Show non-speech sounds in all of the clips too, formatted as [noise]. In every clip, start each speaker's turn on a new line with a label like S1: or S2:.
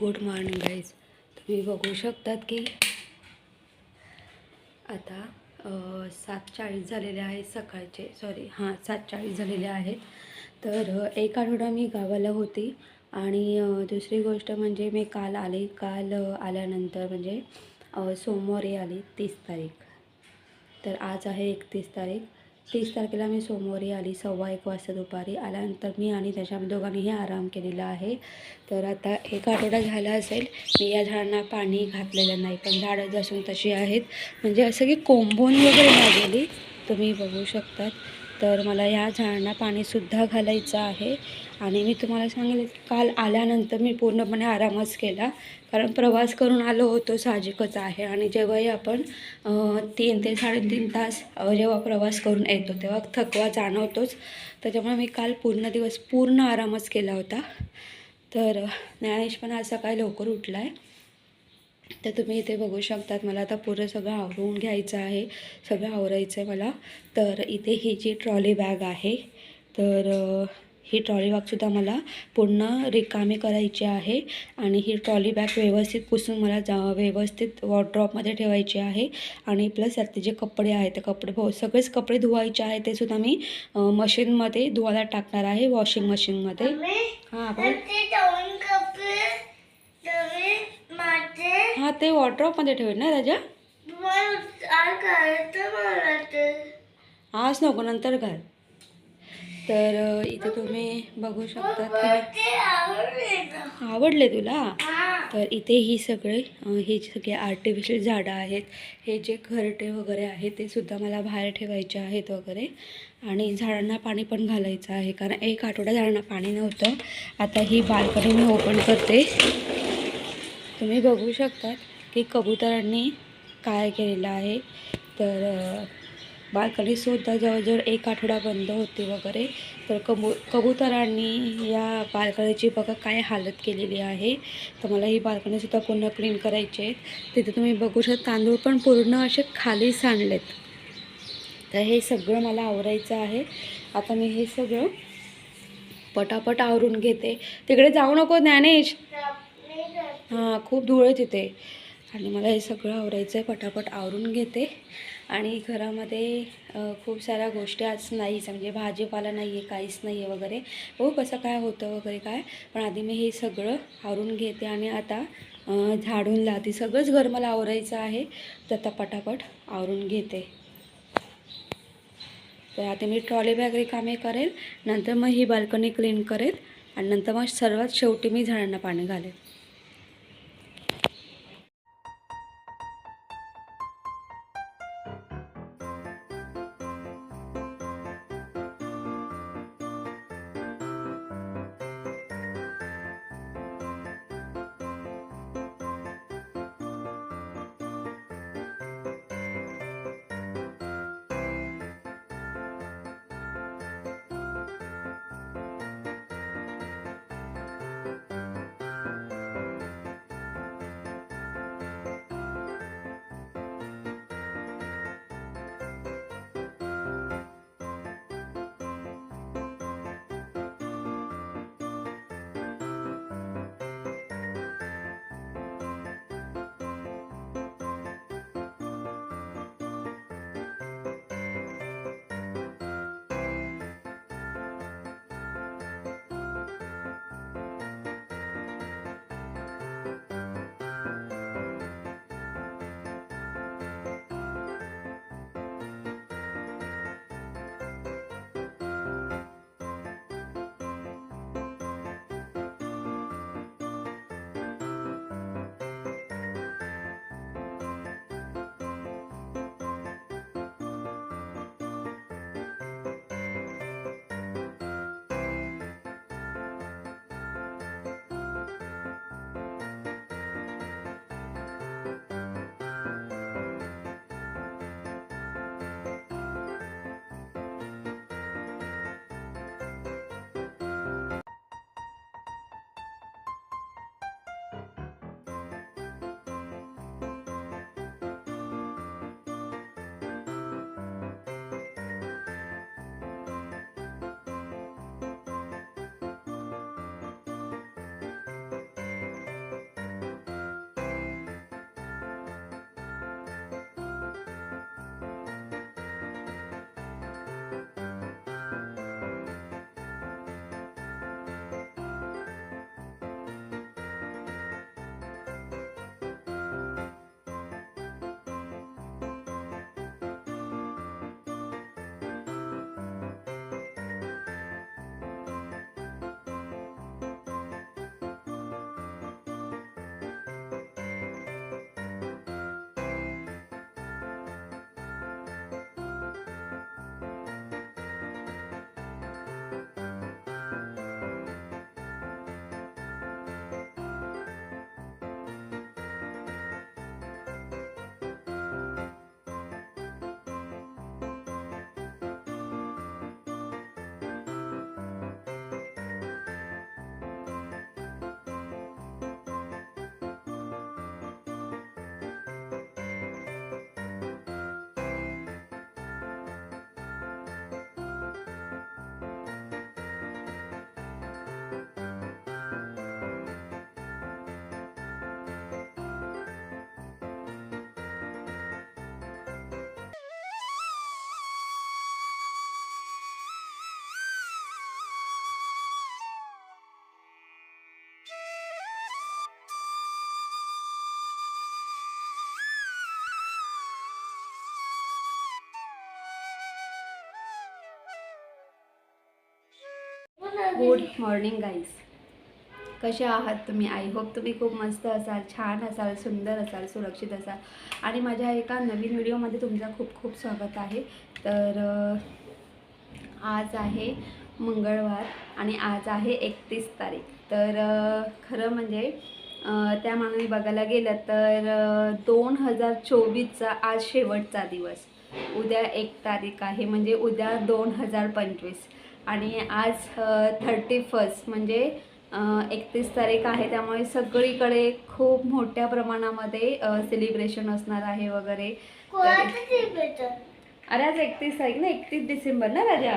S1: Good morning guys तुम्ही बघू शकतात की आता सात चाळीस झालेले आहेत सकाळचे. सॉरी हां सात चाळीस झालेले आहेत. तर एक आठवडा मी गावाला होती आणि दुसरी गोष्ट म्हणजे मी काल आले काल आल्यानंतर म्हणजे सोमवारी आली तीस तारीख. तर आज आहे एकतीस तारीख. तीस तारखेला मी सोमवारी आली सव्वा एक वाजता दुपारी आल्यानंतर मी आणि त्याच्या दोघांनीही आराम केलेला आहे. तर आता एक आठवडा झाला असेल मी या झाडांना पाणी घातलेलं नाही पण झाडं जसून तशी आहेत. म्हणजे असं की कोंबून वगैरे नाही गेली तुम्ही बघू शकतात. तर मला या झाडांना पाणीसुद्धा घालायचं आहे. आणि मी तुम्हाला सांगेल काल आल्यानंतर मी पूर्णपणे आरामच केला. कारण प्रवास करून आलो होतो साहजिकच आहे. आणि जेव्हाही आपण तीन ते साडेतीन तास जेव्हा प्रवास करून येतो तेव्हा थकवा जाणवतोच. त्याच्यामुळे मी काल पूर्ण दिवस पूर्ण आरामच केला होता. तर ज्ञानेश पण आज सकाळी लवकर उठला आहे तर तुम्ही इथे बघू शकतात मला आता पुरं सगळं आवरून घ्यायचं आहे सगळं आवरायचं आहे मला. तर इथे ही जी ट्रॉली बॅग आहे तर ही ट्रॉली बॅगसुद्धा मला पूर्ण रिकामी करायची आहे आणि ही ट्रॉली बॅग व्यवस्थित पुसून मला जा व्यवस्थित वॉर्ड्रॉपमध्ये ठेवायची आहे आणि प्लस त्यातले जे कपडे आहेत ते कपडे हो सगळेच कपडे धुवायचे आहे ते सुद्धा मी मशीनमध्ये धुवायला टाकणार आहे वॉशिंग मशीनमध्ये हां बोल. हां ते वॉर्ड्रॉपमध्ये ठेवेल ना राजा. आज नको नंतर घाल. तर इथे तुम्ही बघू शकता की आवडले तुला? तर इथे ही सगळे हे जे सगळे आर्टिफिशियल झाडं आहेत हे जे घरटे वगैरे आहेत ते सुद्धा मला बाहेर ठेवायचे आहेत वगैरे. आणि झाडांना पाणी पण घालायचं आहे कारण एक आठवडा झाडांना पाणी नव्हतं. आता ही बाल्कनी मी ओपन करते. तुम्ही बघू शकतात की कबुतरांनी काय केलेलं आहे. तर बाल्कनीसुद्धा जवळजवळ एक आठवडा बंद होती वगैरे. तर कबू कबुतरांनी या बाल्कनीची बघा काय हालत केलेली आहे. तर मला ही बाल्कनीसुद्धा पुन्हा क्लीन करायची आहे तिथे तुम्ही बघू शकता तांदूळ पण पूर्ण असे खाली सांडलेत तर हे सगळं मला आवरायचं आहे. आता मी हे सगळं पटापट आवरून घेते. तिकडे जाऊ नको ज्ञानेश. हां खूप धूळ आहे तिथे. आणि मला हे सगळं आवरायचं आहे पटापट आवरून घेते. आणि घरामध्ये खूप साऱ्या गोष्टी आज नाहीच म्हणजे भाजीपाला नाही आहे काहीच नाही आहे वगैरे. हो कसं काय होतं वगैरे काय. पण आधी मी हे सगळं आवरून घेते आणि आता झाडून लावते. सगळंच घर मला आवरायचं आहे. तर आता पटापट आवरून घेते. तर आता मी ट्रॉली बॅग रिकामे करेल. नंतर मग ही बाल्कनी क्लीन करेल. आणि नंतर मग सर्वात शेवटी मी झाडांना पाणी घालेल. Good morning guys. कसे आहात तुम्ही? आय होप तुम्ही खूप मस्त असाल छान असाल सुंदर असाल सुरक्षित असाल. आणि माझ्या एका नवीन व्हिडिओमध्ये तुमचं खूप खूप स्वागत आहे. तर आज आहे मंगळवार आणि आज आहे एकतीस तारीख. तर खरं म्हणजे त्या मानाने बघायला गेलं तर दोन हजार चोवीसचा आज शेवटचा दिवस. उद्या एक तारीख आहे म्हणजे उद्या दोन हजार पंचवीस. आणि आज थर्टी फर्स्ट म्हणजे एकतीस तारीख आहे. त्यामुळे सगळीकडे खूप मोठ्या प्रमाणामध्ये सेलिब्रेशन असणार आहे वगैरे. अरे आज एकतीस तारीख ना? एकतीस डिसेंबर ना राजा?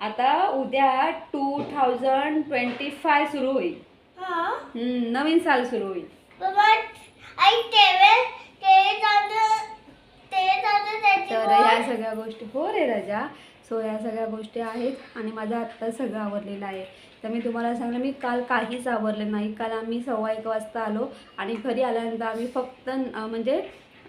S1: आता उद्या टू थाउजंड ट्वेंटी फाय सुरू होईल.
S2: हा?
S1: नवीन साल सुरू होईल. तर ह्या सगळ्या गोष्टी हो रे राजा. सो ह्या सगळ्या गोष्टी आहेत आणि माझं आत्ता सगळं आवरलेलं आहे. तर मी तुम्हाला सांगलं मी काल काहीच आवरलं नाही. काल आम्ही सव्वा एक वाजता आलो आणि घरी आल्यानंतर आम्ही फक्त म्हणजे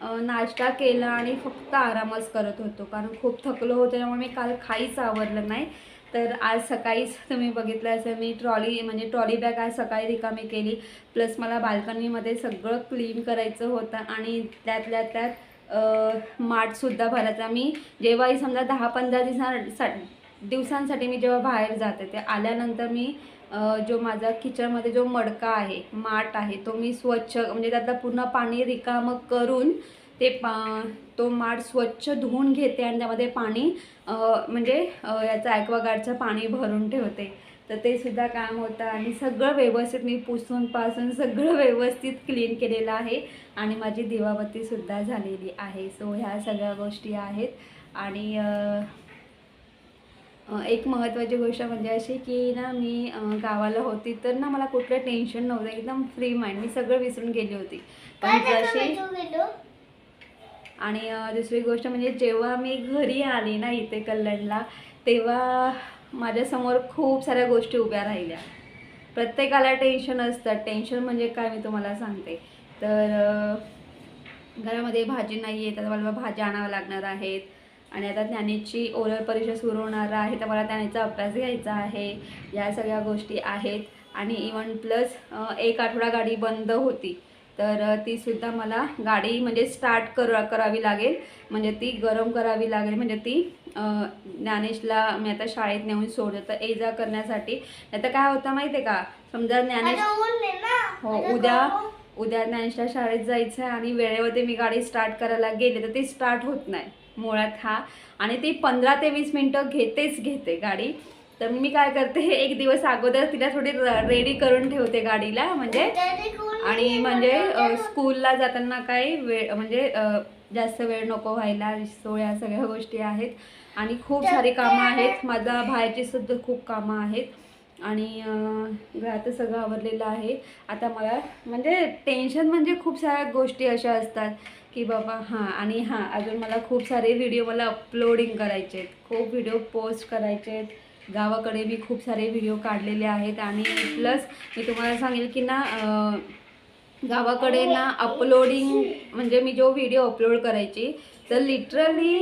S1: नाश्ता केला आणि फक्त आरामच करत होतो. कारण खूप थकलो होतो त्यामुळे मी काल काहीच आवरलं नाही. तर आज सकाळीच तुम्ही बघितलं असं मी ट्रॉली म्हणजे ट्रॉली बॅग आज सकाळी रिकामी केली. प्लस मला बाल्कनीमध्ये सगळं क्लीन करायचं होतं आणि त्यातल्या त्यात त्यात माठसुद्धा भरायचा. मी जेव्हाही समजा दहा पंधरा दिवसां सा दिवसांसाठी मी जेव्हा बाहेर जाते ते आल्यानंतर मी जो माझा किचनमध्ये जो मडका आहे माठ आहे तो मी स्वच्छ म्हणजे त्यातलं पूर्ण पाणी रिकामं करून ते पा तो माठ स्वच्छ धुवून घेते आणि त्यामध्ये पाणी म्हणजे याचं ॲक्वागार्डचं पाणी भरून ठेवते. तर ते सुद्धा काम होतं आणि सगळं व्यवस्थित मी पुसून पासून सगळं व्यवस्थित क्लीन केलेलं आहे. आणि माझी दिवाबत्तीसुद्धा झालेली आहे. सो ह्या सगळ्या गोष्टी आहेत. आणि एक महत्त्वाची गोष्ट म्हणजे अशी की ना मी गावाला होती तर ना मला कुठलं टेन्शन नव्हतं. एकदम फ्री माइंड मी सगळं विसरून गेली होती. पण जशी आणि दुसरी गोष्ट म्हणजे जेव्हा मी घरी आली ना इथे कल्याणला तेव्हा माझ्यासमोर खूप साऱ्या गोष्टी उभ्या राहिल्या. प्रत्येकाला टेन्शन असतं. टेन्शन म्हणजे काय मी तुम्हाला सांगते. तर घरामध्ये भाजी नाही आहे तर मला भाज्या आणाव्या लागणार आहेत. आणि आता ज्ञानेची ओरल परीक्षा सुरू होणार आहे तर मला त्यानेचा अभ्यास घ्यायचा आहे. या सगळ्या गोष्टी आहेत. आणि इवन प्लस एक आठवडा गाडी बंद होती. तर तीसुद्धा मला गाडी म्हणजे स्टार्ट कर करावी लागेल. म्हणजे ती गरम करावी लागेल. म्हणजे ती ज्ञानेशला मी आता शाळेत नेऊन सोडत तर ये जा करण्यासाठी. नाही तर काय होतं माहिती आहे का? समजा ज्ञानेश हो उद्या. उद्या ज्ञानेशला शाळेत जायचं आहे आणि वेळेवरती मी गाडी स्टार्ट करायला गेले तर ती स्टार्ट होत नाही. मुळात हा. आणि ती पंधरा ते वीस मिनटं घेतेच घेते गाडी. तर मी काय करते [laughs] एक दिवस अगोदर तिला थोडी रेडी करून ठेवते गाडीला म्हणजे आणि म्हणजे. स्कूलला जाताना काही वेळ म्हणजे जास्त वेळ नको व्हायला सो या सगळ्या गोष्टी आहेत. आणि खूप सारी कामं आहेत. माझा बाहेरची सुद्धा खूप कामं आहेत. आणि घरात सगळं आवरलेलं आहे. आता मला म्हणजे टेन्शन म्हणजे खूप साऱ्या गोष्टी अशा असतात की बाबा हां आणि हां अजून मला खूप सारे व्हिडिओ मला अपलोडिंग करायचे आहेत. खूप व्हिडिओ पोस्ट करायचे आहेत. गावाकडे मी खूप सारे व्हिडिओ काढलेले आहेत आणि प्लस मी तुम्हाला सांगेल की ना गावाकडे ना अपलोडिंग म्हणजे मी जो व्हिडिओ अपलोड करायची तर लिटरली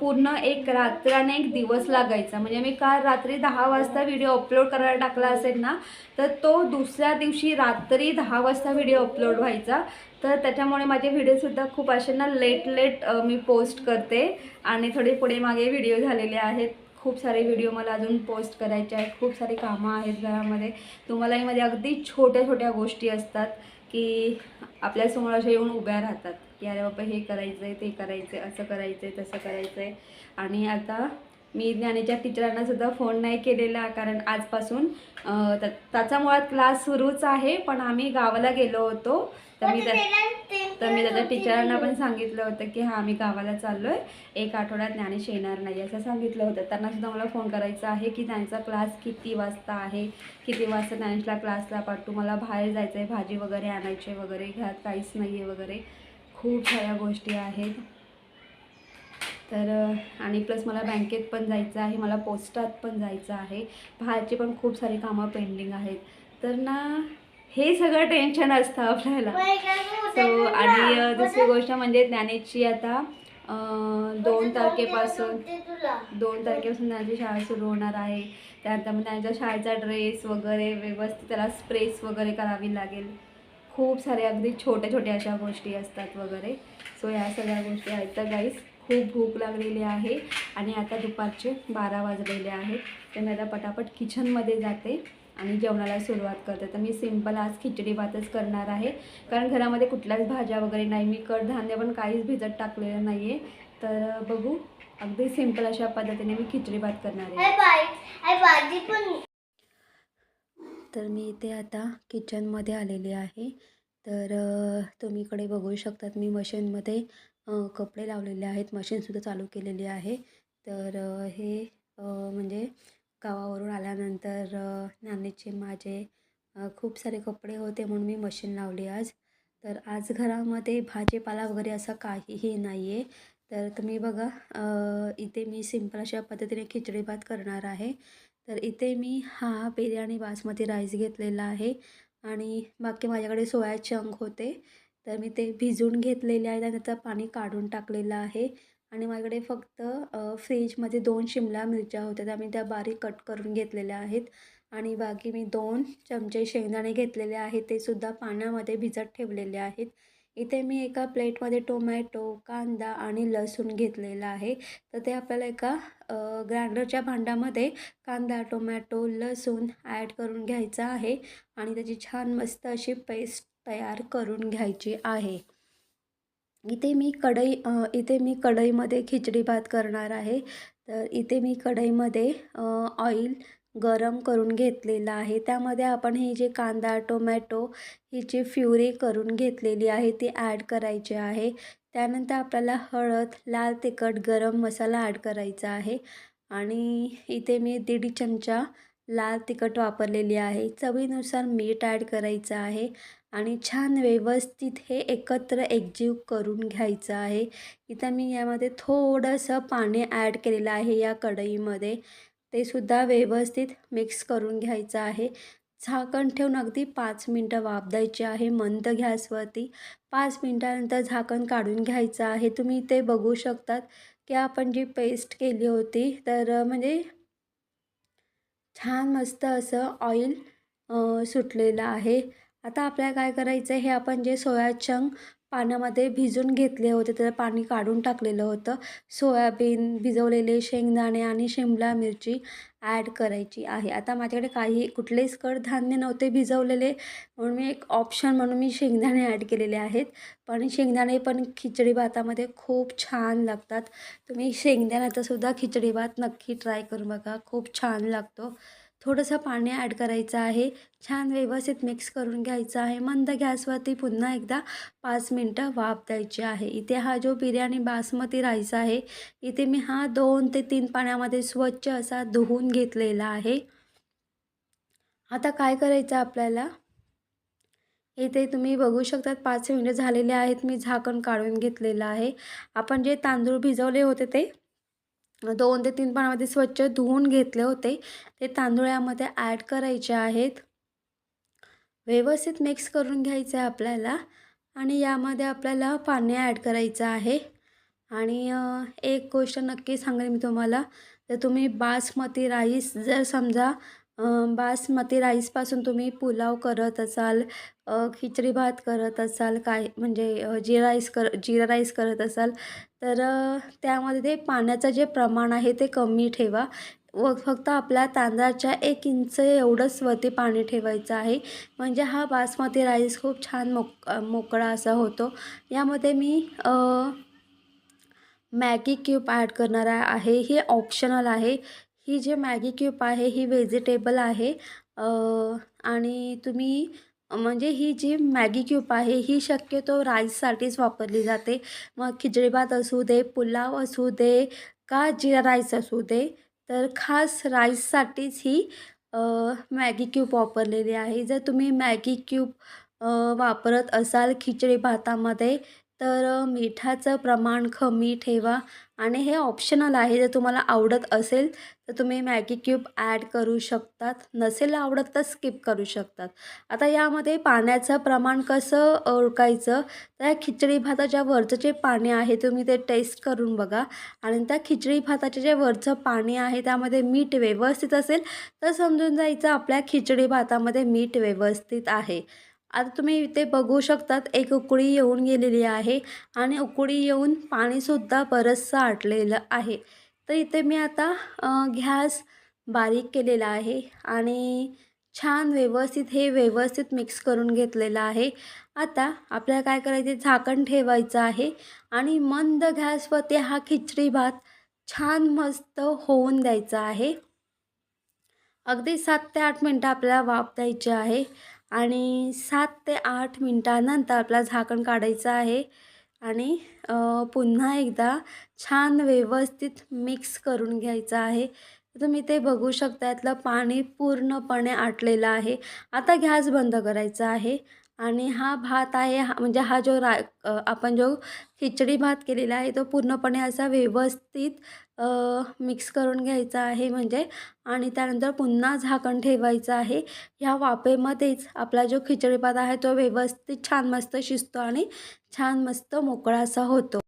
S1: पूर्ण एक रात्र आणि एक दिवस लागायचा. म्हणजे मी काल रात्री दहा वाजता व्हिडिओ अपलोड करायला टाकला असेल ना तर तो दुसऱ्या दिवशी रात्री दहा वाजता व्हिडिओ अपलोड व्हायचा. तर त्याच्यामुळे माझे व्हिडिओसुद्धा खूप असे ना लेट लेट मी पोस्ट करते आणि थोडे पुढे मागे व्हिडिओ झालेले आहेत. खूप सारे व्हिडिओ मला अजून पोस्ट करायचे आहेत. खूप सारी कामं आहेत घरामध्ये. तुम्हालाही मध्ये अगदी छोट्या छोट्या गोष्टी असतात की आपल्यासमोर अशा येऊन उभ्या राहतात. की अरे बाबा हे करायचं आहे ते करायचं आहे असं करायचं आहे तसं करायचं आहे आणि आता मी ज्ञानेच्या टीचरांनासुद्धा फोन नाही केलेला कारण आजपासून त्याचा मुळात क्लास सुरूच आहे. पण आम्ही गावाला गेलो होतो. तर मी त्या तर मी त्याच्या टीचरांना पण सांगितलं होतं की हां आम्ही गावाला चाललो आहे एक आठवड्यात ज्ञानेश येणार नाही असं सांगितलं होतं. त्यांना सुद्धा मला फोन करायचा आहे की त्यांचा क्लास किती वाजता आहे? किती वाजता ज्ञानेशला क्लासला पाठवू? मला बाहेर जायचं आहे भाजी वगैरे आणायची वगैरे घरात काहीच नाही आहे वगैरे. खूप साऱ्या गोष्टी आहेत. तर आणि प्लस मला बँकेत पण जायचं आहे मला पोस्टात पण जायचं आहे. बाहेरची पण खूप सारी कामं पेंडिंग आहेत. तर ना हे सगळं टेन्शन असतं आपल्याला. सो आणि दुसरी गोष्ट म्हणजे ज्ञानेची आता दोन तारखेपासून दोन तारखेपासून त्यांची शाळा सुरू होणार आहे. त्यानंतर मग त्यांच्या शाळेचा ड्रेस वगैरे व्यवस्थित त्याला स्प्रेस वगैरे करावी लागेल. खूप सारे अगदी छोट्या छोट्या अशा गोष्टी असतात वगैरे. सो या सगळ्या गोष्टी आहेत तर गाईस खूप भूक लागलेली आहे. आणि आता दुपारचे बारा वाजलेले आहेत. तर मी आता पटापट किचनमध्ये जाते. आणि जेवणाला सुरुवात करते. तर मी सिंपल आज खिचडी भातच करणार आहे. कारण घरामध्ये कुठल्याच भाज्या वगैरे नाही. मी कडधान्य पण काहीच भिजत टाकलेलं नाही आहे तर बघू. अगदी सिंपल अशा पद्धतीने मी खिचडी भात करणार आहे. तर मी इथे आता किचनमध्ये आलेले आहे. तर तुम्ही इकडे बघू शकतात मी मशीनमध्ये कपडे लावलेले आहेत. मशीनसुद्धा चालू केलेली आहे. तर हे म्हणजे गावावरून आल्यानंतर नानीचे माझे खूप सारे कपडे होते म्हणून मी मशीन लावली आज. तर आज घरामध्ये भाजीपाला वगैरे असं काहीही नाही आहे तर तुम्ही बघा इथे मी सिंपल अशा पद्धतीने खिचडी भात करणार आहे. तर इथे मी हा बिर्याणी बासमती राईस घेतलेला आहे आणि बाकी माझ्याकडे सोया चंक होते. तर मी ते भिजवून घेतलेले आहेत आणि त्याचं पाणी काढून टाकलेलं आहे. आणि माझ्याकडे फक्त फ्रीजमध्ये दोन शिमला मिरच्या होत्या. त्या मी त्या बारीक कट करून घेतलेल्या आहेत. आणि बाकी मी दोन चमचे शेंगदाणे घेतलेले आहेत. ते सुद्धा पाण्यामध्ये भिजत ठेवलेले आहेत. इथे मी एका प्लेटमध्ये टोमॅटो कांदा आणि लसूण घेतलेला आहे. तर ते आपल्याला एका ग्राइंडरच्या भांड्यामध्ये कांदा टोमॅटो लसूण ॲड करून घ्यायचा आहे. आणि त्याची छान मस्त अशी पेस्ट तयार करून घ्यायची आहे. इथे मी कढई इथे मी कढईमध्ये खिचडी भात करणार आहे. तर इथे मी कढईमध्ये ऑईल ऑइल गरम करून घेतलेलं आहे. त्यामध्ये आपण हे जे कांदा टोमॅटो ही जी फ्युरी करून घेतलेली आहे ती ॲड करायची आहे. त्यानंतर आपल्याला हळद लाल तिखट गरम मसाला ॲड करायचा आहे. आणि इथे मी दीड चमचा लाल तिखट वापरलेली आहे. चवीनुसार मीठ ॲड करायचं आहे. आणि छान व्यवस्थित हे एकत्र एकजीव करून घ्यायचं आहे. इथं मी यामध्ये थोडंसं पाणी ॲड केलेलं आहे या कढईमध्ये. ते सुद्धा व्यवस्थित मिक्स करून घ्यायचं आहे. झाकण ठेवून अगदी पाच मिनटं वाफ द्यायची आहे. मंद गॅसवरती पाच मिनटानंतर झाकण काढून घ्यायचं आहे. तुम्ही ते बघू शकतात की आपण जी पेस्ट केली होती तर म्हणजे छान मस्त असं ऑइल सुटलेलं आहे. आता आपल्याला काय करायचं आहे हे आपण जे सोया चंक पाण्यामध्ये भिजून घेतले होते त्याचं पाणी काढून टाकलेलं होतं. सोयाबीन भिजवलेले शेंगदाणे आणि शिमला मिरची ॲड करायची आहे. आता माझ्याकडे काही कुठलेच कडधान्य नव्हते भिजवलेले. म्हणून मी एक ऑप्शन म्हणून मी शेंगदाणे ॲड केलेले आहेत. पण शेंगदाणे पण खिचडी भातामध्ये खूप छान लागतात. तुम्ही शेंगदाण्याचा सुद्धा खिचडी भात नक्की ट्राय करून बघा. खूप छान लागतो. थोडंसं पाणी ॲड करायचं आहे. छान व्यवस्थित मिक्स करून घ्यायचं आहे. मंद गॅसवरती पुन्हा एकदा पाच मिनटं वाफ द्यायची आहे. इथे हा जो बिर्याणी बासमती राईस आहे इथे मी हा दोन ते तीन पाण्यामध्ये स्वच्छ असा धुवून घेतलेला आहे. आता काय करायचं आपल्याला? इथे तुम्ही बघू शकतात पाच मिनटं झालेले आहेत. मी झाकण काढून घेतलेलं आहे. आपण जे तांदूळ भिजवले होते ते दोन ते तीन पाण्यामध्ये स्वच्छ धुवून घेतले होते. ते तांदूळ यामध्ये ॲड करायचे आहेत. व्यवस्थित मिक्स करून घ्यायचं आहे आपल्याला. आणि यामध्ये आपल्याला पाणी ॲड करायचं आहे. आणि एक गोष्ट नक्की सांगेन मी तुम्हाला. तर तुम्ही बासमती राईस जर समजा बासमती राईसपासून तुम्ही पुलाव करत असाल खिचडी भात करत असाल काय म्हणजे जिरा राईस कर जिरा राईस करत असाल तर त्यामध्ये ते पाण्याचं जे प्रमाण आहे ते कमी ठेवा. व फक्त आपल्या तांदळाच्या एक इंच एवढंच वरती पाणी ठेवायचं आहे. म्हणजे हा बासमती राईस खूप छान मोक मोकळा असा होतो. यामध्ये मी मॅगी क्यूब ॲड करणार आहे. हे ऑप्शनल आहे. ही जे मॅगी क्यूब आहे ही व्हेजिटेबल आहे. आणि तुम्ही म्हणजे ही जी मॅगी क्यूब आहे ही शक्यतो राईससाठीच वापरली जाते. मग खिचडी भात असू दे पुलाव असू दे का जिरा राईस असू दे तर खास राईससाठीच ही मॅगी क्यूब वापरलेली आहे. जर तुम्ही मॅगी क्यूब वापरत असाल खिचडी भातामध्ये तर मिठाचं प्रमाण कमी ठेवा आणि हे ऑप्शनल आहे. जर तुम्हाला आवडत असेल तर तुम्ही मॅगी क्यूब ॲड करू शकतात. नसेल आवडत तर स्किप करू शकतात. आता यामध्ये पाण्याचं प्रमाण कसं ओळखायचं? त्या खिचडी भाताच्या वरचं जे पाणी आहे तुम्ही ते टेस्ट करून बघा. आणि त्या खिचडी भाताचे जे वरचं पाणी आहे त्यामध्ये मीठ व्यवस्थित असेल तर समजून जायचं आपल्या खिचडी भातामध्ये मीठ व्यवस्थित आहे. आता तुम्ही इथे बघू शकतात एक उकळी येऊन गेलेली आहे आणि उकळी येऊन पाणीसुद्धा बरंचसं आटलेलं आहे. तर इथे मी आता अ, गॅस बारीक केलेला आहे आणि छान व्यवस्थित हे व्यवस्थित मिक्स करून घेतलेलं आहे. आता आपल्याला काय करायचे झाकण ठेवायचं आहे आणि मंद गॅसवरती हा खिचडी भात छान मस्त होऊन द्यायचा आहे. अगदी सात ते आठ मिनटं आपल्याला वाफ द्यायची आहे. आणि सात ते आठ मिनटानंतर आपला झाकण काढायचं आहे आणि पुन्हा एकदा छान व्यवस्थित मिक्स करून घ्यायचं आहे. तुम्ही ते बघू शकता यातलं पाणी पूर्णपणे आटलेलं आहे. आता गॅस बंद करायचा आहे. आणि हा भात आहे हा म्हणजे हा जो रा आपण जो खिचडी भात केलेला आहे तो पूर्णपणे असा व्यवस्थित मिक्स करून घ्यायचा आहे म्हणजे. आणि त्यानंतर पुन्हा झाकण ठेवायचं आहे. ह्या वाफेमध्येच आपला जो खिचडी भात आहे तो व्यवस्थित छान मस्त शिजतो आणि छान मस्त मोकळा असा होतो.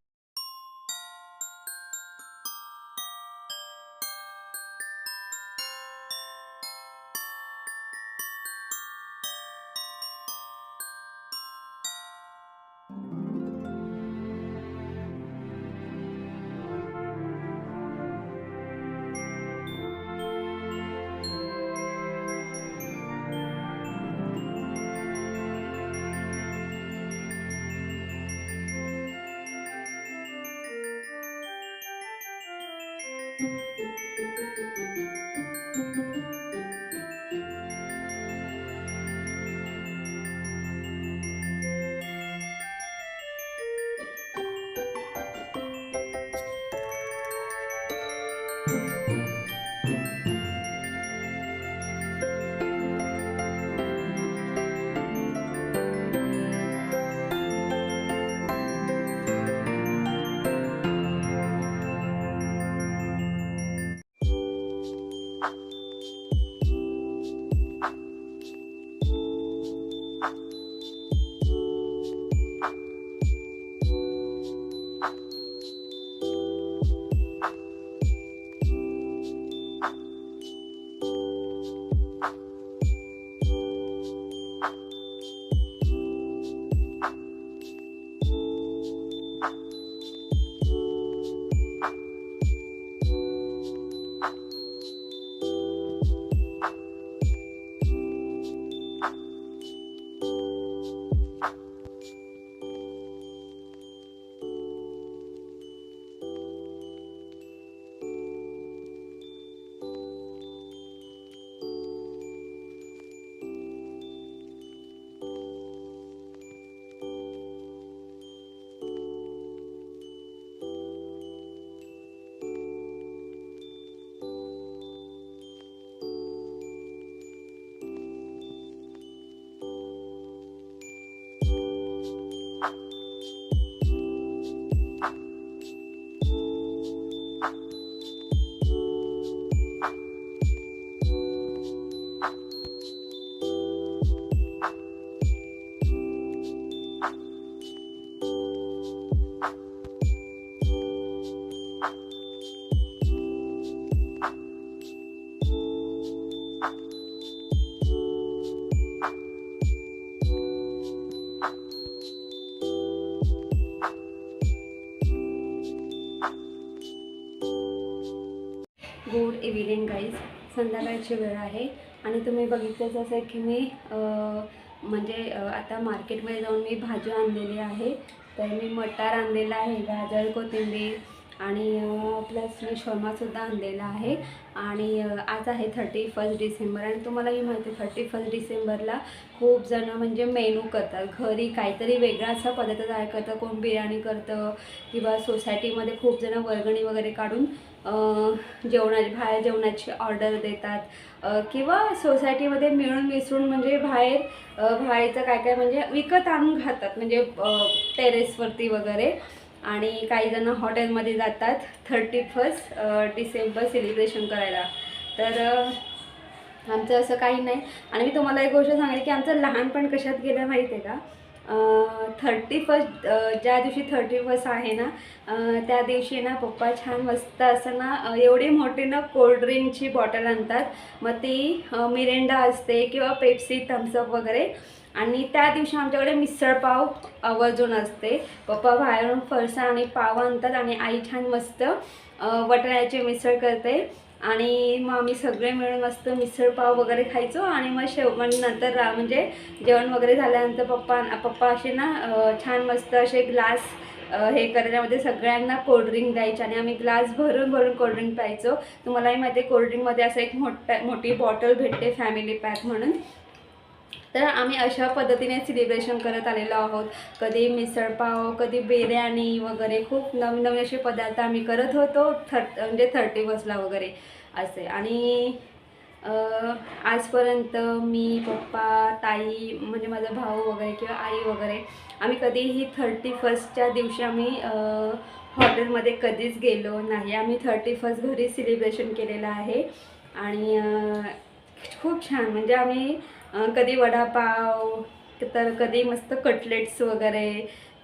S1: गुड संध्याकाळची वेळ आहे. आणि तुम्ही बघितलं जसं की मी म्हणजे आता मार्केटमध्ये जाऊन मी भाजी आणलेली आहे. तर मी मटार आणलेला आहे गाजर कोथिंबीर आणि प्लस मी शर्मासुद्धा आणलेला आहे. आणि आज आहे थर्टी फर्स्ट डिसेंबर आणि तुम्हालाही माहिती आहे थर्टी फर्स्ट डिसेंबरला खूप जणं म्हणजे मेनू करतात. घरी काहीतरी वेगळा असा पदार्थ तयार करतं कोण बिर्याणी करतं किंवा सोसायटीमध्ये खूप जणं वर्गणी वगैरे काढून जेवणाची बाहेर जेवणाची ऑर्डर देतात. किंवा सोसायटीमध्ये मिळून मिसळून म्हणजे बाहेर बाहेरचं काय काय म्हणजे विकत आणून खातात. म्हणजे टेरेसवरती वगैरे. आणि काही जण हॉटेलमध्ये जातात. थर्टी फर्स्ट डिसेंबर सेलिब्रेशन करायला. तर आमचं असं काही नाही. आणि मी तुम्हाला एक गोष्ट सांगेन की आमचं लहानपण कशात गेलं माहिती आहे का? थर्टी फर्स्ट ज्या दिवशी थर्टी फर्स्ट आहे ना त्या दिवशी ना पप्पा छान मस्त असं ना एवढी मोठी ना कोल्ड्रिंकची बॉटल आणतात. मग ती मिरिंडा असते किंवा पेप्सी थम्सअप वगैरे. आणि त्या दिवशी आमच्याकडे मिसळपाव आवर्जून असते. पप्पा बाहेरून फरसा आणि पाव आणतात आणि आई छान मस्त वटाण्याची मिसळ करते. आणि मग आम्ही सगळे मिळून मस्त मिसळपाव वगैरे खायचो आणि मग शेव नंतर रा म्हणजे जेवण वगैरे झाल्यानंतर पप्पा पप्पा असे ना छान मस्त असे ग्लास हे करण्यामध्ये सगळ्यांना कोल्ड्रिंक द्यायचे आणि आम्ही ग्लास भरून भरून कोल्ड्रिंक प्यायचो. तुम्हालाही माहिती आहे कोल्ड्रिंकमध्ये असं एक मोठा मोठी बॉटल भेटते फॅमिली पॅक म्हणून. तर आम्ही अशा पद्धतीने सेलिब्रेशन करत आलेलो आहोत. कधी मिसळपाव कधी बिर्याणी वगैरे खूप नवीन नवीन असे पदार्थ आम्ही करत होतो थर्ट म्हणजे थर्टी फर्स्टला वगैरे असे. आणि आजपर्यंत मी पप्पा ताई म्हणजे माझा भाऊ वगैरे किंवा आई वगैरे आम्ही कधीही थर्टी फर्स्टच्या दिवशी आम्ही हॉटेलमध्ये कधीच गेलो नाही. आम्ही थर्टी फर्स्ट घरी सेलिब्रेशन केलेलं आहे. आणि खूप छान. म्हणजे आम्ही कधी वडापाव तर कधी मस्त कटलेट्स वगैरे.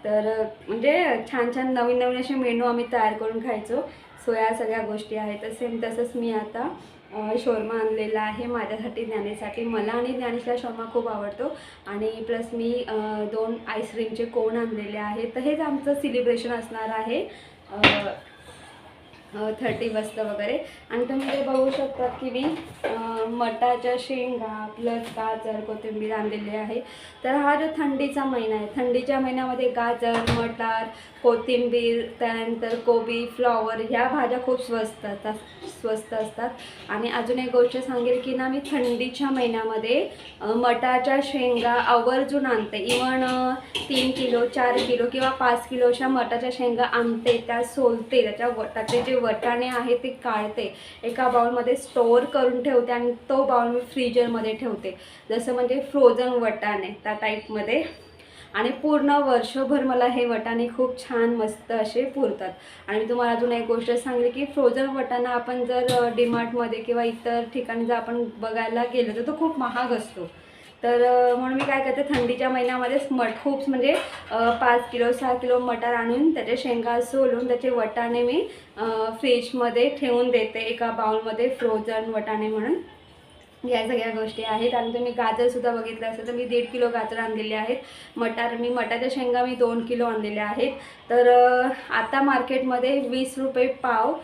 S1: तर म्हणजे छान छान नवीन नवीन असे मेनू आम्ही तयार करून खायचो. सो या सगळ्या गोष्टी आहेत. सेम तसंच मी आता शोरमा आणलेला आहे. माझ्यासाठी ज्ञानेसाठी. मला आणि ज्ञानेशला शोरमा खूप आवडतो. आणि प्लस मी दोन आईस्क्रीमचे कोण आणलेले आहेत. तर हेच आमचं सेलिब्रेशन असणार आहे. थर्टी वाजता वगैरे. आणि तुम्ही ते बघू शकतात की मी मटाच्या शेंगा प्लस गाजर कोथिंबीर आणलेली आहे. तर हा जो थंडीचा महिना आहे थंडीच्या महिन्यामध्ये गाजर मटार कोथिंबीर त्यानंतर कोबी फ्लॉवर ह्या भाज्या खूप स्वस्त असतात स्वस्त असतात. आणि अजून एक गोष्ट सांगेल की ना मी थंडीच्या महिन्यामध्ये मटाच्या शेंगा आवर्जून आणते. इवन तीन किलो चार किलो किंवा पाच किलो अशा मटाच्या शेंगा आणते त्या सोलते त्याच्या वटाचे जे वटाणे आहे ते काढते. एका बाउलमध्ये स्टोअर करून ठेवते आणि तो बाउल मी फ्रीजरमध्ये ठेवते. जसं म्हणजे फ्रोझन वटाणे त्या टाईपमध्ये आणि पूर्ण वर्षभर मला हे वटाणे खूप छान मस्त असे पुरतात. आणि मी तुम्हाला अजून एक गोष्ट सांगली की फ्रोझन वटाणा आपण जर डीमार्टमध्ये किंवा इतर ठिकाणी जर आपण बघायला गेलो तर तो खूप महाग असतो. तर म्हणून मी काय करते थंडीच्या महिन्यामध्येच मट खूप म्हणजे पाच किलो सहा किलो मटार आणून त्याचे शेंगा सोलून त्याचे वटाणे मी फ्रीजमध्ये ठेवून देते एका बाउलमध्ये फ्रोझन वटाणे म्हणून. या सगळ्या गोष्टी आहेत. आणि तुम्ही गाजरसुद्धा बघितलं असेल तर मी दीड किलो गाजर आणलेले आहेत. मटार मी मटाच्या शेंगा मी दोन किलो आणलेल्या आहेत. तर आता मार्केटमध्ये वीस रुपये पाव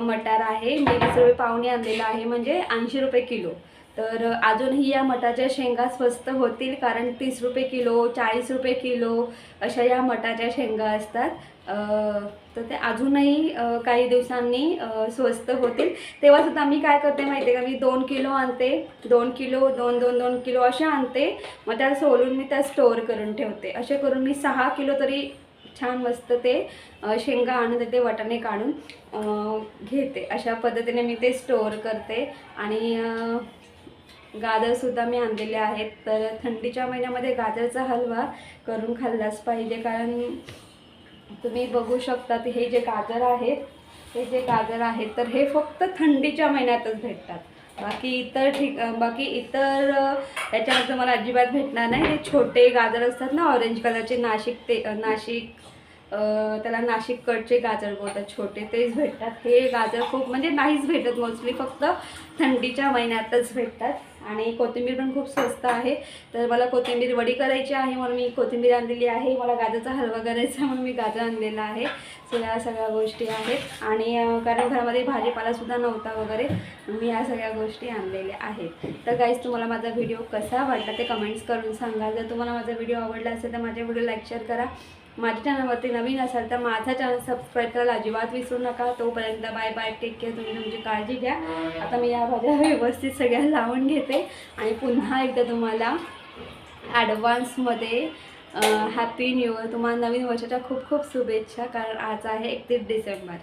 S1: मटार आहे. मी वीस रुपये पावने आणलेला आहे म्हणजे ऐंशी रुपये किलो. तर अजूनही या मटाच्या शेंगा स्वस्त होतील कारण तीस रुपये किलो चाळीस रुपये किलो अशा या मटाच्या शेंगा असतात. तर ते अजूनही काही दिवसांनी स्वस्त होतील. तेव्हासुद्धा मी काय करते माहिती आहे का? मी दोन किलो आणते. दोन किलो दोन दोन दोन किलो अशा आणते. मग त्या सोलून मी त्या स्टोअर करून ठेवते. असे करून मी सहा किलो तरी छान मस्त ते शेंगा आणून ते वाटाणे काढून घेते. अशा पद्धतीने मी ते स्टोअर करते. आणि गाजरसुद्धा मी आणलेले आहेत. तर थंडीच्या महिन्यामध्ये गाजरचा हलवा करून खाल्लाच पाहिजे. कारण तुम्ही बघू शकता हे जे गाजर आहेत हे जे गाजर आहेत तर हे फक्त थंडीच्या महिन्यातच भेटतात. बाकी इतर ठिक बाकी इतर याच्यामध्ये मला अजिबात भेटणार नाही. हे छोटे गाजर असतात ना ऑरेंज कलरचे नाशिक ते नाशिक त्याला नाशिककडचे गाजर बोलतात छोटे तेच भेटतात. हे गाजर खूप म्हणजे नाहीच भेटत मोस्टली फक्त थंडीच्या महिन्यातच भेटतात. आणि कोथिंबीर पण खूप स्वस्त आहे. तर मला कोथिंबीर वडी करायची आहे म्हणून मी कोथिंबीर आणलेली आहे. मला गाजरचा हलवा करायचा म्हणून मी गाजर आणलेला आहे. सो या सगळ्या गोष्टी आहेत. आणि कारण घरामध्ये भाजीपालासुद्धा नव्हता वगैरे मी या सगळ्या गोष्टी आणलेल्या आहेत. तर गाईज तुम्हाला माझा व्हिडिओ कसा वाटला ते कमेंट्स करून सांगा. जर तुम्हाला माझा व्हिडिओ आवडला असेल तर माझ्या व्हिडिओ लाईक शेअर करा. माझ्या चॅनलवरती नवीन असाल तर माझा चॅनल सबस्क्राईब करायला अजिबात विसरू नका. तोपर्यंत बाय बाय टेक केअर तुम्ही तुमची काळजी घ्या. आता मी या भाज्या [laughs] व्यवस्थित सगळ्या लावून घेते. आणि पुन्हा एकदा तुम्हाला ॲडव्हान्समध्ये हॅपी न्यू इयर तुम्हाला नवीन वर्षाच्या खूप खूप शुभेच्छा कारण आज आहे एकतीस डिसेंबर.